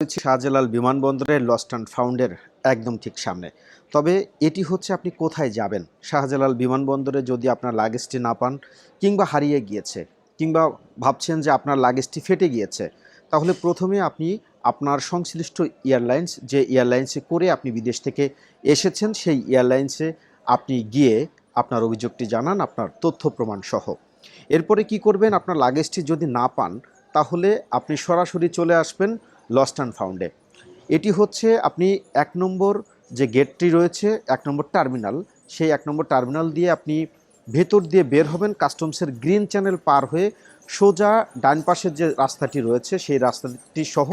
শাহজালাল বিমানবন্দরের lost and ফাউন্ডের একদম ঠিক সামনে। তবে এটি হচ্ছে আপনি কোথায় যাবেন? শাহজালাল বিমানবন্দরে যদি আপনার লাগেজটি না পান কিংবা হারিয়ে গিয়েছে কিংবা ভাবছেন যে আপনার লাগেজটি ফেটে গিয়েছে, তাহলে প্রথমে আপনি আপনার সংশ্লিষ্ট এয়ারলাইন্স, যে এয়ারলাইন্সে করে আপনি বিদেশ থেকে এসেছেন, সেই এয়ারলাইন্সে আপনি গিয়ে আপনার অভিযোগটি জানান, আপনার তথ্য প্রমাণ সহ এরপরে কি করবেন? আপনার লাগেজটি যদি না পান, তাহলে আপনি সরাসরি চলে আসবেন লস্ট অ্যান্ড ফাউন্ডে এটি হচ্ছে আপনি এক নম্বর যে গেটটি রয়েছে, এক নম্বর টার্মিনাল সেই এক নম্বর টার্মিনাল দিয়ে আপনি ভেতর দিয়ে বের হবেন কাস্টমসের গ্রিন চ্যানেল পার হয়ে সোজা ডান পাশের যে রাস্তাটি রয়েছে, সেই রাস্তাটি সহ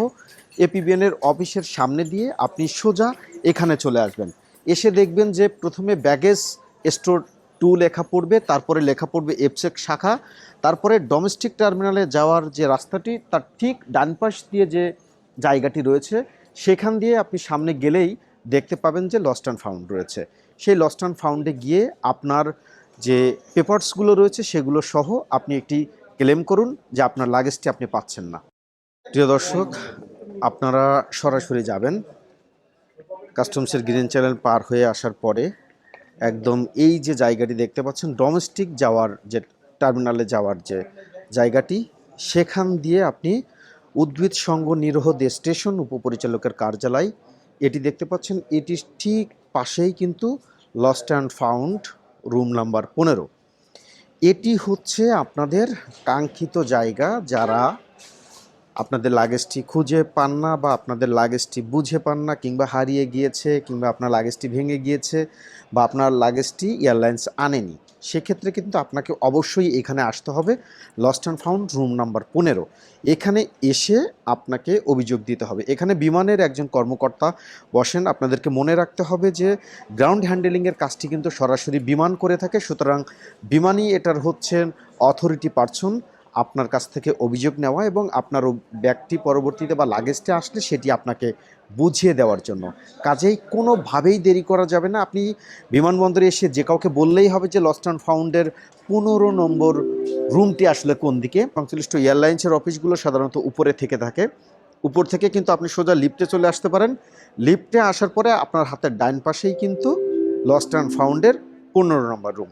এপিবিএনের অফিসের সামনে দিয়ে আপনি সোজা এখানে চলে আসবেন। এসে দেখবেন যে প্রথমে ব্যাগেজ স্টোর টু লেখা পড়বে, তারপরে লেখা পড়বে এফসেক শাখা, তারপরে ডোমেস্টিক টার্মিনালে যাওয়ার যে রাস্তাটি, তার ঠিক ডান পাশ দিয়ে যে জায়গাটি রয়েছে, সেখান দিয়ে আপনি সামনে গেলেই দেখতে পাবেন যে লস্ট অ্যান্ড ফাউন্ড রয়েছে। সেই লস্ট অ্যান্ড ফাউন্ডে গিয়ে আপনার যে পেপারসগুলো রয়েছে, সেগুলো সহ আপনি একটি ক্লেম করুন যে আপনার লাগেজটি আপনি পাচ্ছেন না। প্রিয় দর্শক, আপনারা সরাসরি যাবেন। কাস্টমসের গ্রিন চ্যানেল পার হয়ে আসার পরে একদম এই যে জায়গাটি দেখতে পাচ্ছেন ডোমেস্টিক যাওয়ার যে টার্মিনালে যাওয়ার যে জায়গাটি, সেখান দিয়ে আপনি উদ্ভিদ সংঘ নিরোধ স্টেশন উপপরিচালকের কার্যালয়। এটি দেখতে পাচ্ছেন, এটি ঠিক পাশেই কিন্তু lost and found room number পনেরো। এটি হচ্ছে আপনাদের কাঙ্ক্ষিত জায়গা যারা আপনাদের লাগেজটি খুঁজে পান না বা আপনাদের লাগেজটি বুঝে পান না কিংবা হারিয়ে গিয়েছে কিংবা আপনার লাগেজটি ভেঙে গিয়েছে বা আপনার লাগেজটি এয়ারলাইন্স আনেনি। সেক্ষেত্রে কিন্তু আপনাকে অবশ্যই এখানে আসতে হবে। Lost and found room number পনেরো। এখানে এসে আপনাকে অভিযোগ দিতে হবে। এখানে বিমানের একজন কর্মকর্তা বসেন। আপনাদেরকে মনে রাখতে হবে যে গ্রাউন্ড হ্যান্ডেলিংয়ের কাজটি কিন্তু সরাসরি বিমান করে থাকে। সুতরাং বিমানই এটার হচ্ছেন অথরিটি পার্সন আপনার কাছ থেকে অভিযোগ নেওয়া এবং আপনার ব্যাগটি পরবর্তীতে বা লাগেজটি আসলে সেটি আপনাকে বুঝিয়ে দেওয়ার জন্য। কাজেই কোনোভাবেই দেরি করা যাবে না। আপনি বিমানবন্দরে এসে যে কাউকে বললেই হবে যে লস্ট অ্যান্ড ফাউন্ডের পনেরো নম্বর রুমটি আসলে কোন দিকে? সংশ্লিষ্ট এয়ারলাইন্সের অফিসগুলো সাধারণত উপরে থেকে থাকে। উপর থেকে কিন্তু আপনি সোজা লিফটে চলে আসতে পারেন। লিফটে আসার পরে আপনার হাতের ডান পাশেই কিন্তু লস্ট অ্যান্ড ফাউন্ডের পনেরো নম্বর রুম